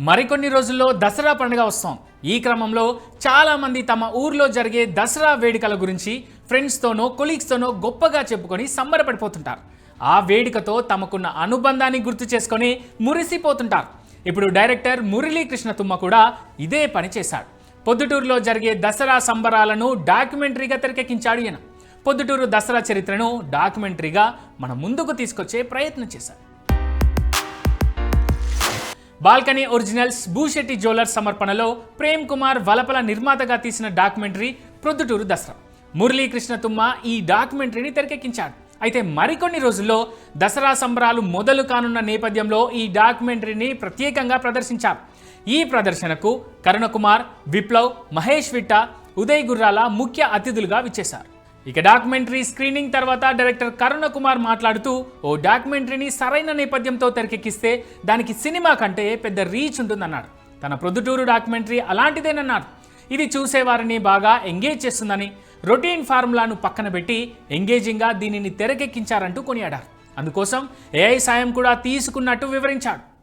మరికొన్ని రోజుల్లో దసరా పండుగ వస్తాం. ఈ క్రమంలో చాలామంది తమ ఊర్లో జరిగే దసరా వేడుకల గురించి ఫ్రెండ్స్తోనో కొలీగ్స్తోనో గొప్పగా చెప్పుకొని సంబరపడిపోతుంటారు. ఆ వేడుకతో తమకున్న అనుబంధాన్ని గుర్తు చేసుకొని మురిసిపోతుంటారు. ఇప్పుడు డైరెక్టర్ మురళీకృష్ణ తుమ్మ కూడా ఇదే పని చేశాడు. పొద్దుటూరులో జరిగే దసరా సంబరాలను డాక్యుమెంటరీగా తెరకెక్కించాడు ఈయన. పొద్దుటూరు దసరా చరిత్రను డాక్యుమెంటరీగా మన ముందుకు తీసుకొచ్చే ప్రయత్నం చేశాడు. బాల్కనీ ఒరిజినల్స్ భూశెట్టి జ్యువెలర్స్ సమర్పణలో ప్రేమ్ కుమార్ వలపల నిర్మాతగా తీసిన డాక్యుమెంటరీ ప్రొద్దుటూరు దసరా. మురళీకృష్ణ తుమ్మ ఈ డాక్యుమెంటరీని తెరకెక్కించాడు. అయితే మరికొన్ని రోజుల్లో దసరా సంబరాలు మొదలు కానున్న నేపథ్యంలో ఈ డాక్యుమెంటరీని ప్రత్యేకంగా ప్రదర్శించారు. ఈ ప్రదర్శనకు కరుణకుమార్ విప్లవ్ మహేష్ విట్ట ఉదయ్ గుర్రాల ముఖ్య అతిథులుగా విచ్చేశారు. ఇక డాక్యుమెంటరీ స్క్రీనింగ్ తర్వాత డైరెక్టర్ కరుణ కుమార్ మాట్లాడుతూ ఓ డాక్యుమెంటరీని సరైన నేపథ్యంతో తెరకెక్కిస్తే దానికి సినిమా కంటే పెద్ద రీచ్ ఉంటుందన్నాడు. తన ప్రొద్దుటూరు డాక్యుమెంటరీ అలాంటిదేనన్నాడు. ఇది చూసేవారిని బాగా ఎంగేజ్ చేస్తుందని రొటీన్ ఫార్ములాను పక్కన పెట్టి ఎంగేజింగ్గా దీనిని తెరకెక్కించారంటూ కొనియాడారు. అందుకోసం ఏఐ సాయం కూడా తీసుకున్నట్టు వివరించాడు.